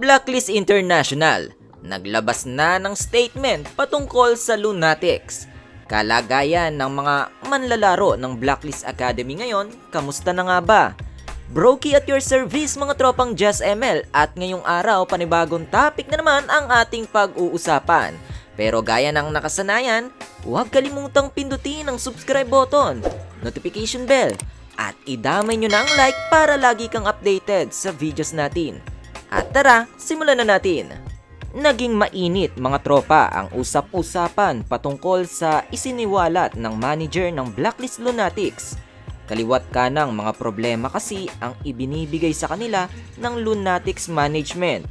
Blacklist International naglabas na ng statement patungkol sa Lunatics. Kalagayan ng mga manlalaro ng Blacklist Academy ngayon, kamusta na nga ba? Brokey at your service mga tropang Just ML at ngayong araw panibagong topic na naman ang ating pag-uusapan. Pero gaya ng nakasanayan, huwag kalimutang pindutin ang subscribe button, notification bell, at idamay nyo na ang like para lagi kang updated sa videos natin. At tara, simulan na natin! Naging mainit mga tropa ang usap-usapan patungkol sa isiniwalat ng manager ng Blacklist Lunatics. Kaliwat ka ng mga problema kasi ang ibinibigay sa kanila ng Lunatics Management.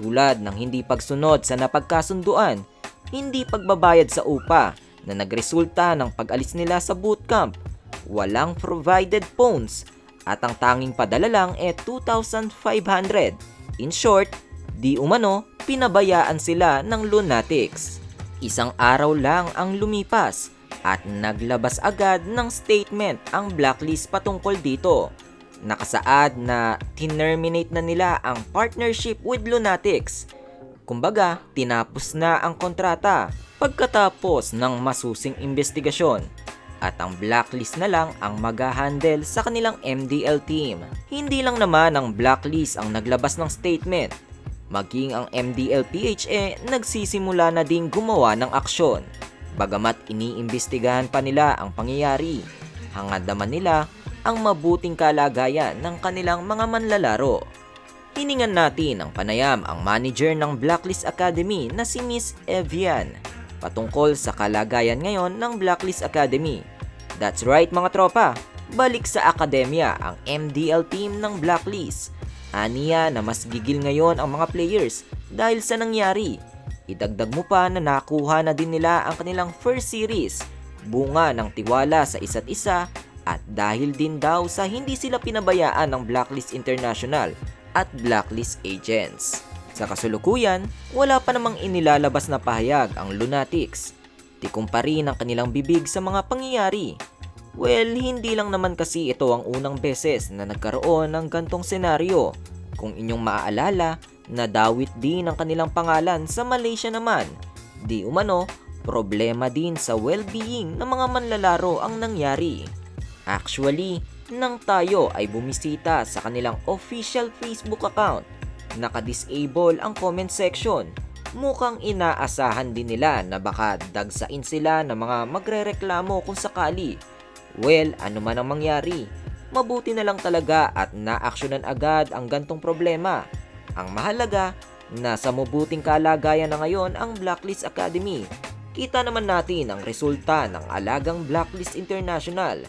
Tulad ng hindi pagsunod sa napagkasunduan, hindi pagbabayad sa upa na nagresulta ng pag-alis nila sa bootcamp, walang provided phones, at ang tanging padala lang e 2,500. In short, di umano, pinabayaan sila ng lunatics. Isang araw lang ang lumipas at naglabas agad ng statement ang blacklist patungkol dito. Nakasaad na tinerminate na nila ang partnership with Lunatics. Kumbaga, tinapos na ang kontrata pagkatapos ng masusing investigasyon at ang blacklist na lang ang mag-handle sa kanilang MDL team. Hindi lang naman ang blacklist ang naglabas ng statement maging ang MDL PHA nagsisimula na ding gumawa ng aksyon. Bagamat iniimbestigahan pa nila ang pangyayari, hangad naman nila ang mabuting kalagayan ng kanilang mga manlalaro. Hiningan natin ang panayam ang manager ng Blacklist Academy na si Miss Evian patungkol sa kalagayan ngayon ng Blacklist Academy. That's right mga tropa, balik sa akademya ang MDL team ng Blacklist Aniya na mas gigil ngayon ang mga players dahil sa nangyari. Idagdag mo pa na nakuha na din nila ang kanilang first series, bunga ng tiwala sa isa't isa at dahil din daw sa hindi sila pinabayaan ng Blacklist International at Blacklist Agents. Sa kasulukuyan, wala pa namang inilalabas na pahayag ang Lunatics. Tikom pa rin ang kanilang bibig sa mga pangyayari. Well, hindi lang naman kasi ito ang unang beses na nagkaroon ng gantong senaryo. Kung inyong maaalala, nadawit din ang kanilang pangalan sa Malaysia naman. Di umano, problema din sa well-being ng mga manlalaro ang nangyari. Actually, nang tayo ay bumisita sa kanilang official Facebook account, naka-disable ang comment section. Mukhang inaasahan din nila na baka dagsain sila ng mga magrereklamo kung sakali. Well, ano man ang mangyari, mabuti na lang talaga at naaksyonan agad ang gantong problema. Ang mahalaga, nasa mabuting kalagayan na ngayon ang Blacklist Academy. Kita naman natin ang resulta ng alagang Blacklist International.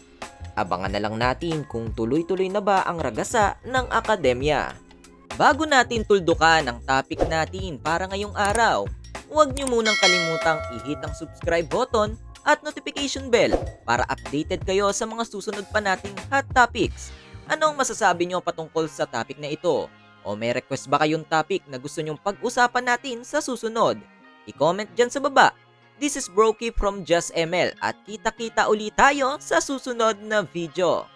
Abangan na lang natin kung tuloy-tuloy na ba ang ragasa ng akademya. Bago natin tuldukan ang topic natin para ngayong araw, huwag niyo munang kalimutang i-hit ang subscribe button at notification bell para updated kayo sa mga susunod pa nating hot topics. Anong masasabi niyo patungkol sa topic na ito? O may request ba kayong topic na gusto nyong pag-usapan natin sa susunod? I-comment dyan sa baba. This is Brokey from Just ML at kita-kita ulit tayo sa susunod na video.